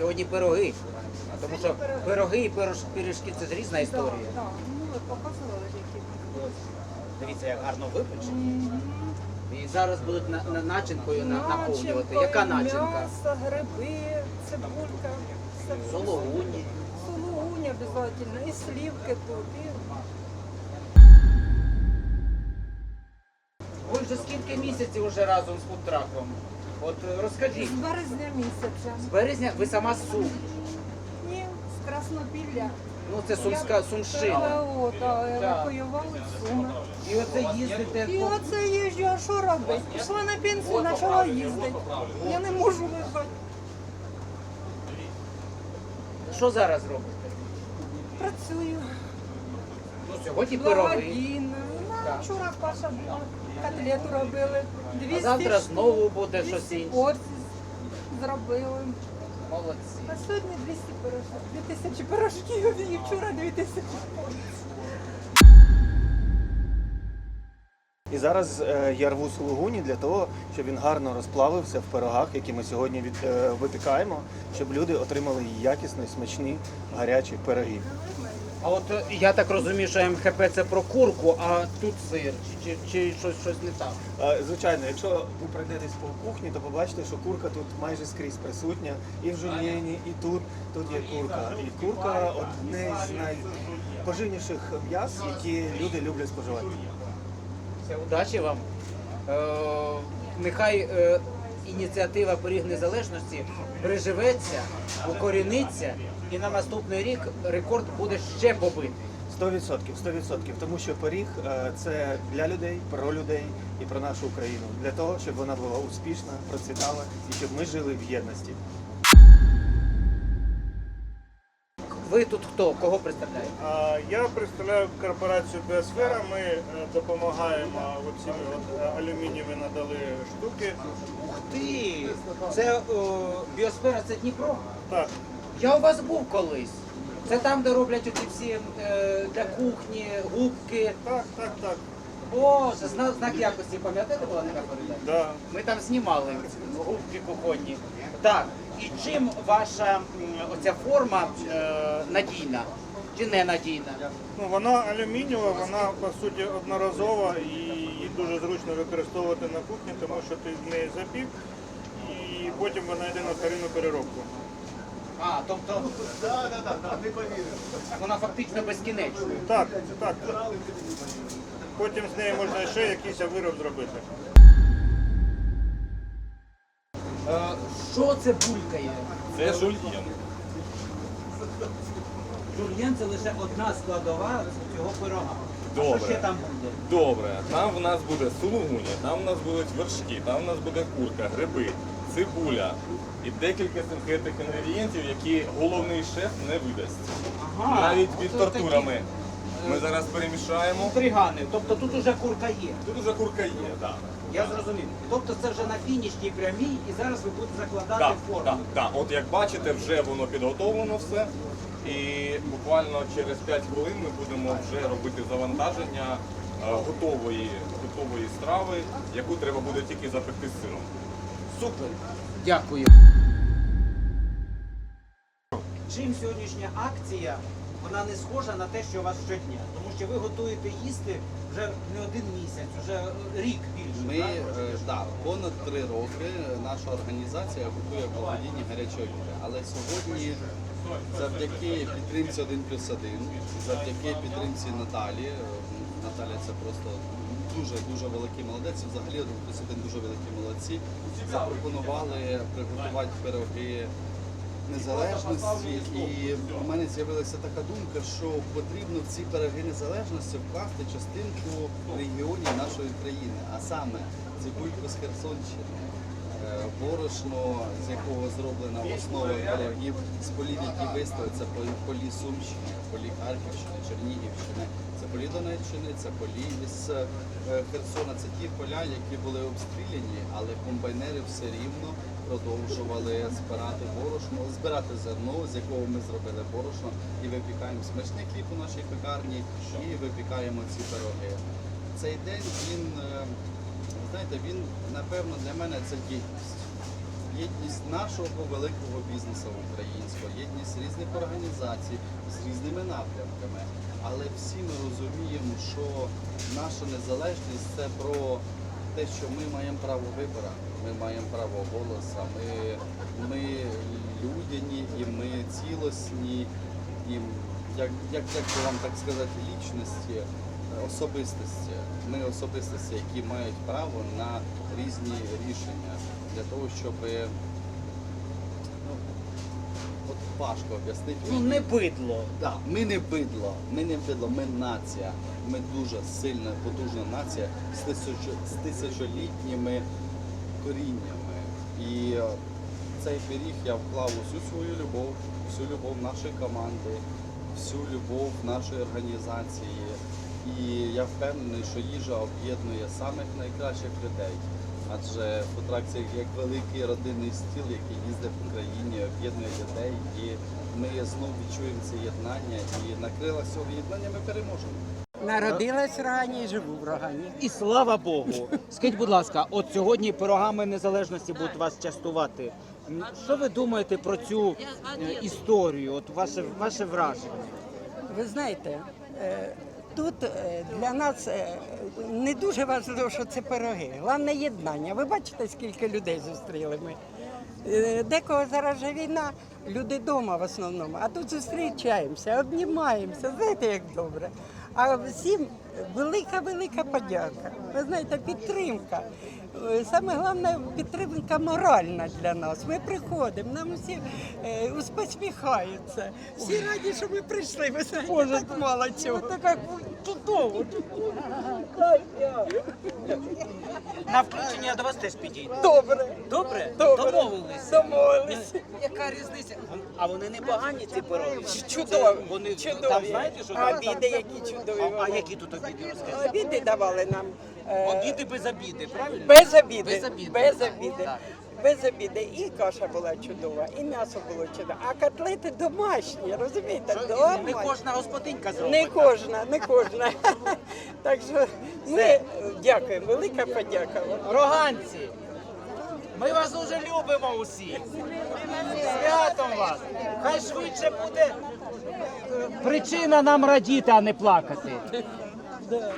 Сьогодні пироги. Тому що пироги. і пиріжки це ж різна історія. так. Ну, показували ж, які. Дивіться, як гарно випечені. І зараз будуть на, на начинкою на, наповнювати. Яка начинка? М'ясо, гриби, цибулька, все. Сологуні. Сулугунь обов'язково, і сливки тут. І... Ви вже скільки місяців вже разом з фудтраком? От е, розкажіть. З березня місяця. З березня ви сама з Сум. Ні, з Краснопілля. Ну це Сумська Сумщина. ТВО, так, евакуювали з Суми. І оце їздите. І по- оце їжджу, а що робити? Пішла на пенсію, почала їздити. Я не можу лежати. Що зараз робите? Працюю. Ну сьогодні пироги. Благодійно. Ну, Вчора Паша була, котлету робили. 200 А завтра штук, знову буде 200 щось інше. порцій зробили. Молодці. А сьогодні 200 пирожків. 2000 пирожків і вчора 2000 І зараз е, я рву сулугуні для того, щоб він гарно розплавився в пирогах, які ми сьогодні від, е, випікаємо, щоб люди отримали якісні, смачні, гарячі пироги. А от е, я так розумію, що МХП це про курку, а тут сир, чи, чи, чи щось, щось не так. Е, Звичайно, якщо ви пройдетесь по кухні, то побачите, що курка тут майже скрізь присутня. І в жульєні, і тут, тут є курка. І курка одне з найпоживніших м'яс, які люди люблять споживати. Все, удачі вам. Е, нехай е, ініціатива Поріг Незалежності приживеться, укоріниться, і на наступний рік рекорд буде ще побитий. 100%, 100%, тому що пиріг е, це для людей, про людей і про нашу Україну, для того, щоб вона була успішна, процвітала і щоб ми жили в єдності. Ви тут хто? Кого представляєте? Я представляю корпорацію Біосфера. Ми е, допомагаємо е, алюмінієві надали штуки. Ух ти! Це е, біосфера, це Дніпро. Так, Я у вас був колись. Це там, де роблять оці всі е, для кухні, губки. так, так, так. Боже, знак, знак якості, пам'ятаєте, була така передача? Да. Ми там знімали губки кухонні. Так, і чим ваша оця форма е, надійна чи не надійна? Ну, вона алюмінієва, вона по суті одноразова і її дуже зручно використовувати на кухні, тому що ти з неї запік і потім вона йде на вторинну переробку. А, тобто вона фактично безкінечна. Так, так. Потім з неї можна ще якийсь вироб зробити. Що це булькає? Це жульєн. Жульєн це лише одна складова цього пирога. А що ще там буде? Добре, там в нас буде сулугуні, там в нас будуть вершки, там в нас буде курка, гриби, цибуля і декілька синхетних інгредієнтів, які головний шеф не видасть. Ага, Навіть оце під такі, тортурами. Ми е, зараз перемішаємо. Інтригани. Тобто тут уже курка є. Тут уже курка є, так. Я зрозумів. Тобто це вже на фінішній прямій, і зараз ви будете закладати Так, форму. так, так. От як бачите, вже воно підготовлено все. І буквально через 5 хвилин ми будемо вже робити завантаження е, готової, готової страви, яку треба буде тільки запекти з сиром. Супер. Дякую. Чим сьогоднішня акція вона не схожа на те, що у вас щодня? Тому що ви готуєте їсти вже не один місяць, вже рік більше. Ми так? е, да, понад три роки наша організація готує благодійні гарячої їжі. Але сьогодні, завдяки підтримці 1 плюс 1, завдяки підтримці Наталі, е, Наталя це просто дуже дуже великий молодець. Взагалі 1 плюс 1 дуже великі молодці. Запропонували приготувати пироги незалежності, і в мене з'явилася така думка, що потрібно в ці береги незалежності вкласти частинку регіонів нашої країни, а саме цибульку з Херсонщини, борошно, з якого зроблена основа пирогів, з полів, які виставили, це полі, Сумщини, полі Харківщини, Чернігівщини, це полі Донеччини, це полі з е, Херсона. Це ті поля, які були обстріляні, але комбайнери все рівно продовжували збирати борошно, збирати зерно, з якого ми зробили борошно, і випікаємо смачний хліб у нашій пекарні, і випікаємо ці пироги. Цей день він, е, знаєте, він напевно для мене це єдність. єдність нашого великого бізнесу українського, єдність різних організацій з різними напрямками. Але всі ми розуміємо, що наша незалежність це про те, що ми маємо право вибору, ми маємо право голосу, ми, ми людяні і ми цілісні, і як, як, як вам так сказати, лічності, особистості. Ми особистості, які мають право на різні рішення для того, щоб ну, от важко об'яснити. Ну не бидло. Да, ми не бидло, ми не бидло, ми нація. Ми дуже сильна, потужна нація з, тисячо, з тисячолітніми коріннями. І е, цей пиріг я вклав усю свою любов, всю любов нашої команди, всю любов нашої організації. І я впевнений, що їжа об'єднує самих найкращих людей. Адже футракція як великий родинний стіл, який їздить в Україні, об'єднує людей, і ми знову відчуємо це єднання. І на крилах цього єднання ми переможемо. Народилась в Рогані і живу в Рогані. І слава Богу. Скажіть, будь ласка, от сьогодні пирогами незалежності будуть вас частувати. Що ви думаєте про цю е, історію? От ваше ваше враження? Ви знаєте, е, тут е, для нас е, не дуже важливо, що це пироги. Головне єднання. Ви бачите, скільки людей зустріли ми. Е, Декого зараз же війна, люди вдома в основному, а тут зустрічаємося, обнімаємося. Знаєте, як добре. А всім велика, велика подяка. Ви знаєте, підтримка. Е, Саме головне підтримка моральна для нас. Ми приходимо, нам всі е, посміхаються. Всі раді, що ми прийшли. Ви знаєте, так мало цього. Так чудово. На включення до вас теж підійду. Добре. Добре? Добре. Домовились. Домовились. Яка різниця? А вони не погані, ці пироги? Чудові. Вони Чудові. там знаєте, що А там? обіди, які чудові. А, а які тут обіди? Обіди давали нам. е, Обіди без обіди, правильно? Без обіди. Без обіди. Без обіди. Без обіди. І каша була чудова, і м'ясо було чудове. А котлети домашні, розумієте? Домашні. Не кожна господинька зробить. Не кожна, не кожна. Так що ми дякуємо, велика подяка. Роганці, ми вас дуже любимо усі. Святом вас! Хай швидше буде е, причина нам радіти, а не плакати. Audio